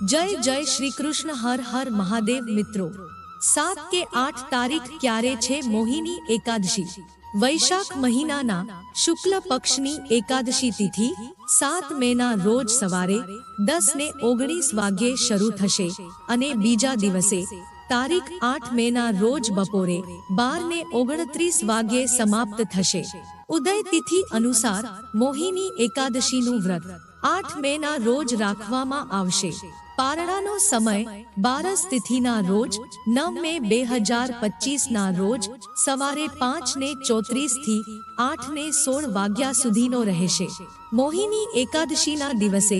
જય જય શ્રી કૃષ્ણ, હર હર મહાદેવ મિત્રો. સાત કે આઠ તારીખ ક્યારે છે મોહિની એકાદશી? વૈશાખ મહિનાના શુક્લ પક્ષની એકાદશી તિથિ સાત મેના રોજ સવારે દસ ને ઓગણીસ વાગ્યે શરૂ થશે અને બીજા દિવસે તારીખ આઠ મેના રોજ બપોરે બાર ને ઓગણત્રીસ વાગ્યે સમાપ્ત થશે. ઉદય તિથિ અનુસાર મોહિની એકાદશીનું વ્રત આઠ મેના રોજ રાખવામાં આવશે. પારણાનો સમય બારસ તિથિના રોજ નવ મે બે હજાર પચીસના રોજ, સવારે પાંચ ને ચોત્રીસથી આઠ ને સોળ વાગ્યા સુધીનો રહેશે. મોહિની એકાદશીના દિવસે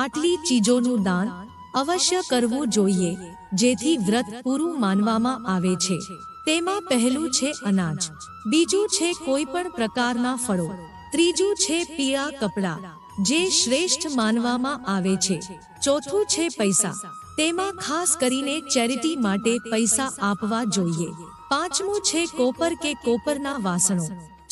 આટલી ચીજોનું દાન અવશ્ય કરવું જોઈએ, જેથી વ્રત પૂરું માનવામાં આવે છે. તેમાં પહેલું છે અનાજ, બીજું છે કોઈ પણ પ્રકારના ફળો, ત્રીજું છે પીળા કપડાં જે શ્રેષ્ઠ માનવામાં આવે છે. ચોથું છે પૈસા. તેમાં ખાસ કરીને ચેરિટી માટે પૈસા આપવા જોઈએ. પાંચમું છે કોપર કે કોપરના વાસણો.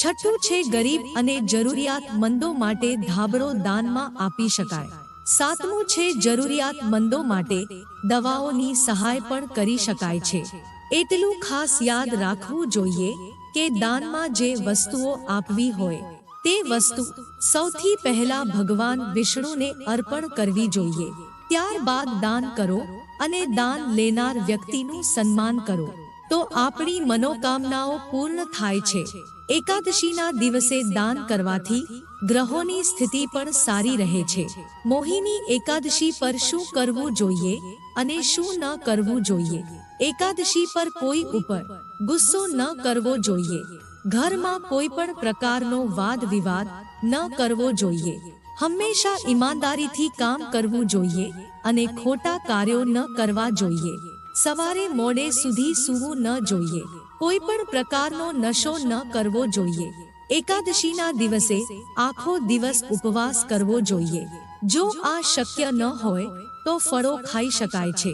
છઠ્ઠું છે ગરીબ અને જરૂરિયાતમંદો માટે ધાબળો દાનમાં આપી શકાય. સાતમું છે જરૂરિયાતમંદો માટે દવાઓની સહાય પણ કરી શકાય છે. એટલું ખાસ યાદ રાખવું જોઈએ કે દાનમાં જે વસ્તુઓ આપવી હોય તે વસ્તુ સૌથી પહેલા ભગવાન વિષ્ણુને અર્પણ કરવી જોઈએ. ત્યારબાદ દાન કરો અને દાન લેનાર વ્યક્તિનું સન્માન કરો. તો આપણી મનોકામનાઓ પૂર્ણ થાય છે. એકાદશીના દિવસે દાન કરવાથી ગ્રહોની સ્થિતિ પણ સારી રહે છે. મોહિની એકાદશી પર શું કરવું જોઈએ અને શું ન કરવું જોઈએ? એકાદશી પર કોઈ ઉપર ગુસ્સો ન કરવો જોઈએ. ઘરમાં કોઈ પણ પ્રકારનો વાદ વિવાદ ન કરવો જોઈએ. હંમેશા ઈમાનદારીથી કામ કરવું જોઈએ અને ખોટા કાર્યો ન કરવા જોઈએ. સવારે મોડે સુધી સૂવું ન જોઈએ. કોઈ પણ પ્રકારનો નશો ન કરવો જોઈએ. એકાદશીના દિવસે આખો દિવસ ઉપવાસ કરવો જોઈએ. જો આ શક્ય ન હોય તો ફળો ખાઈ શકાય છે.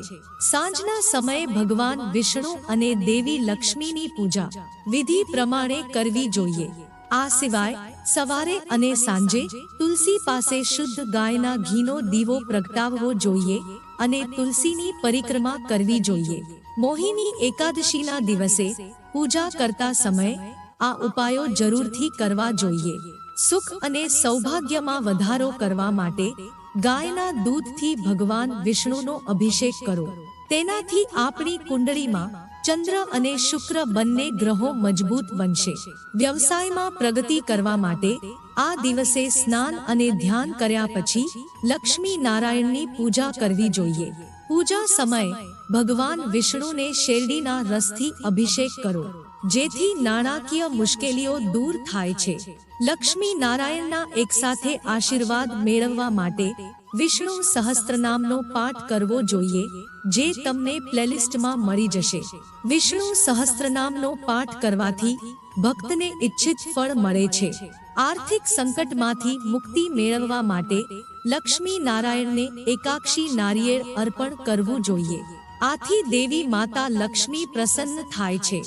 સાંજના સમયે ભગવાન વિષ્ણુ અને દેવી લક્ષ્મીની પૂજા વિધિ પ્રમાણે કરવી જોઈએ. આ સિવાય સવારે અને સાંજે તુલસી પાસે શુદ્ધ ગાયના ઘીનો દીવો પ્રગટાવવો જોઈએ અને તુલસીની પરિક્રમા કરવી જોઈએ. મોહિની એકાદશીના દિવસે પૂજા કરતા સમયે આ ઉપાયો જરૂરથી કરવા જોઈએ. સુખ અને સૌભાગ્યમાં વધારો કરવા માટે ગાયના દૂધથી ભગવાન વિષ્ણુનો અભિષેક કરો. તેનાથી આપણી કુંડળીમાં ચંદ્ર અને શુક્ર બંને ગ્રહો મજબૂત બનશે. વ્યવસાયમાં પ્રગતિ કરવા માટે આ દિવસે સ્નાન અને ધ્યાન કર્યા પછી લક્ષ્મી નારાયણની પૂજા કરવી જોઈએ. પૂજા સમયે ભગવાન વિષ્ણુને શેરડીના રસથી અભિષેક કરો. જેથી નાણાકીય મુશ્કેલીઓ દૂર થાય છે. લક્ષ્મી નારાયણના એકસાથે આશીર્વાદ મેળવવા માટે વિષ્ણુ સહસ્ત્રનામનો પાઠ કરવો જોઈએ, જે તમને પ્લેલિસ્ટમાં મળી જશે. વિષ્ણુ સહસ્ત્રનામનો પાઠ કરવાથી ભક્તને ઈચ્છિત ફળ મળે છે. આર્થિક સંકટમાંથી મુક્તિ મેળવવા માટે લક્ષ્મી નારાયણને એકાક્ષી નારિયેળ અર્પણ કરવું જોઈએ. આથી દેવી માતા લક્ષ્મી પ્રસન્ન થાય છે.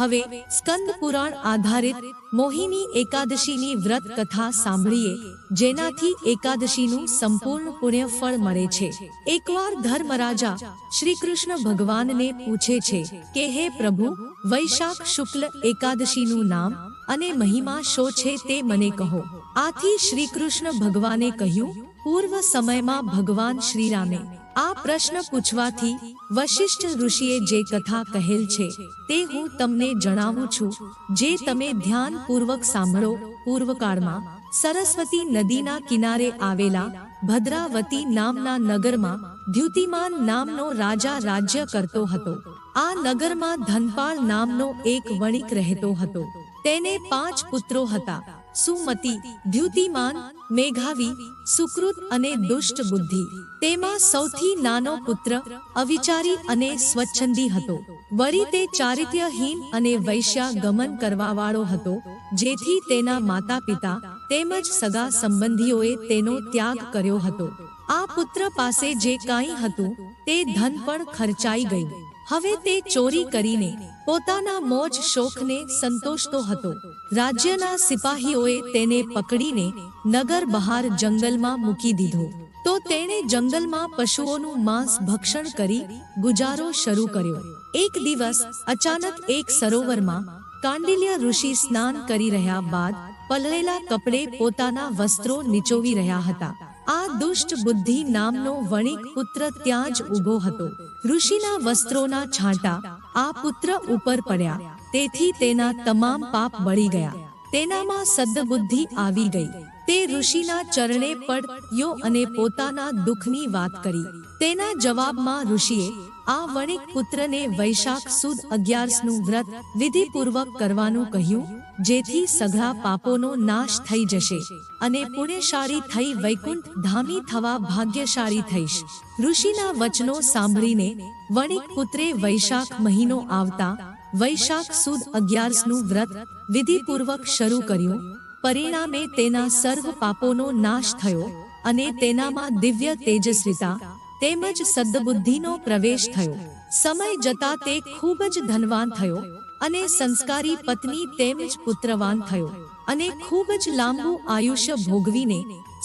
હવે સ્કંદ પુરાણ આધારિત મોહિની એકાદશીની વ્રત કથા સાંભળીએ, જેનાથી એકાદશીનું સંપૂર્ણ પુણ્ય ફળ મળે છે. એકવાર ધર્મરાજા શ્રી કૃષ્ણ ભગવાનને પૂછે છે કે, હે પ્રભુ, વૈશાખ શુક્લ એકાદશીનું નામ અને મહિમા શો છે તે મને કહો. આથી શ્રી કૃષ્ણ ભગવાને કહ્યું, પૂર્વ સમયમાં ભગવાન શ્રીરામે આ પ્રશ્ન પૂછવાથી વશિષ્ઠ ઋષિએ જે કથા કહેલ છે તે હું તમને જણાવું છું, જે તમે ધ્યાનપૂર્વક સાંભળો. પૂર્વકાળમાં સરસ્વતી નદીના કિનારે આવેલા ભદ્રાવતી નામના નગરમાં દ્યુતિમાન નામનો રાજા રાજ્ય કરતો હતો. આ નગરમાં ધનપાળ નામનો એક વણિક રહેતો હતો. તેને પાંચ પુત્રો હતા. સુમતિ, દ્યુતિમાન, મેઘાવી, સુકૃત અને દુષ્ટ બુદ્ધિ. તેમાં સૌથી નાનો પુત્ર, અવિચારી અને સ્વચ્છંદી હતો. વળી તે ચારિત્ર્યહીન અને વૈશ્યા ગમન કરવાવાળો હતો, જેથી તેના માતા પિતા તેમજ સગા સંબંધીઓએ તેનો ત્યાગ કર્યો હતો. આ પુત્ર પાસે જે કાંઈ હતું, તે ધન પણ ખર્ચાઈ ગયું. હવે તે ચોરી કરીને પોતાના મોજ શોખને સંતોષતો હતો. રાજ્યના સિપાહીઓએ તેને પકડીને નગર બહાર જંગલમાં મૂકી દીધો. તો તેણે જંગલમાં પશુઓનું માંસ ભક્ષણ કરી ગુજારો શરૂ કર્યો. એક દિવસ અચાનક એક સરોવરમાં કાંડિલ્ય ઋષિ સ્નાન કરી રહ્યા બાદ પલળેલા કપડે પોતાના વસ્ત્રો નીચોવી રહ્યા હતા. આ દુષ્ટ બુદ્ધિ નામનો વણિક પુત્ર ત્યાં જ ઊભો હતો. ઋષિના વસ્ત્રોના છાંટા આ પુત્ર ઉપર પડ્યા. તેથી તેના તમામ પાપ બળી ગયા. તેનામાં સદ્બુદ્ધિ આવી ગઈ. તે ઋષિના ચરણે પડ્યો અને પોતાના દુઃખની વાત કરી. તેના જવાબમાં ઋષિએ આ વણિક પુત્રને વૈશાખ સુદ અગિયારસનું વ્રત વિધિપૂર્વક કરવાનું કહ્યું, જેથી સઘળા પાપોનો નાશ થઈ જશે અને પુણ્યશાળી થઈ વૈકુંઠ ધામી થવા ભાગ્યશાળી થઈશ. ઋષિના વચનો સાંભળીને વણિક પુત્રે વૈશાખ મહિનો આવતા વૈશાખ સુદ અગિયારસનું વ્રત વિધિપૂર્વક શરૂ કર્યું. પરિણામે તેના સર્વ પાપોનો નાશ થયો અને તેનામાં દિવ્ય તેજસ્વીતા તેમજ સદ્બુદ્ધિનો પ્રવેશ થયો. સમય જતા તે ખૂબ જ ધનવાન થયો અને સંસ્કારી પત્ની તેમજ પુત્રવાન થયો અને ખૂબ જ લાંબુ આયુષ્ય ભોગવીને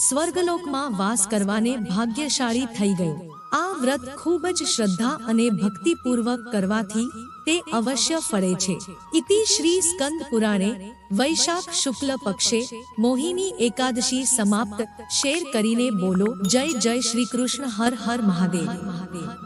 સ્વર્ગલોકમાં વાસ કરવાને ભાગ્યશાળી થઈ ગયો. આ વ્રત ખૂબ જ શ્રદ્ધા અને ભક્તિપૂર્વક કરવાથી તે અવશ્ય ફળે છે. ઇતિ શ્રી સ્કંદ પુરાણે વૈશાખ શુક્લ પક્ષે મોહિની એકાદશી સમાપ્ત શેર કરીને બોલો, જય જય શ્રી કૃષ્ણ, હર હર મહાદેવ મહાદેવ.